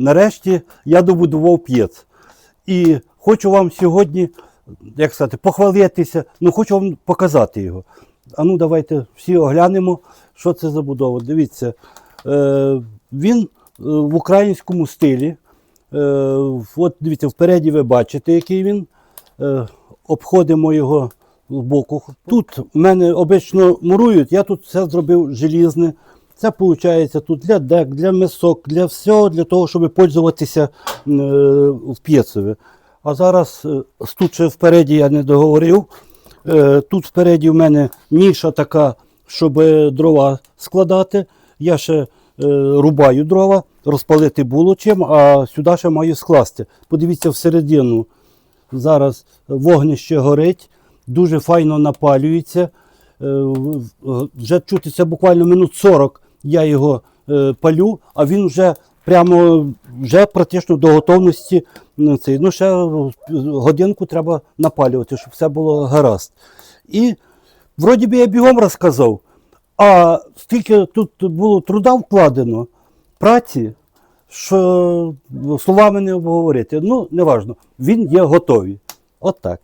нарешті я добудував п'єц. І хочу вам сьогодні, як сказати, похвалитися, ну хочу вам показати його. А ну давайте всі оглянемо, що це за будова. Дивіться, е, він е, в українському стилі. Е, от дивіться, впереді ви бачите, який він. Е, обходимо його з боку. Тут в мене обично мурують, я тут все зробив желізне. Це виходить тут для дек, для мисок, для всього, для того, щоб пользуватися е, в п'єцові. А зараз е, тут ще впереді я не договорив. Е, тут впереді в мене ніша така, щоб дрова складати. Я ще рубаю дрова, розпалити було чим, а сюди ще маю скласти. Подивіться всередину. Зараз вогнище горить, дуже файно напалюється. Вже чутиться буквально минут 40 я його е, палю, а він вже прямо вже практично до готовності. цей. Ну, ще годинку треба напалювати, щоб все було гаразд. І вроді би я бігом розказав, а скільки тут було труда вкладено, праці, що словами не обговорити. Ну, неважно, він є готовий. От так.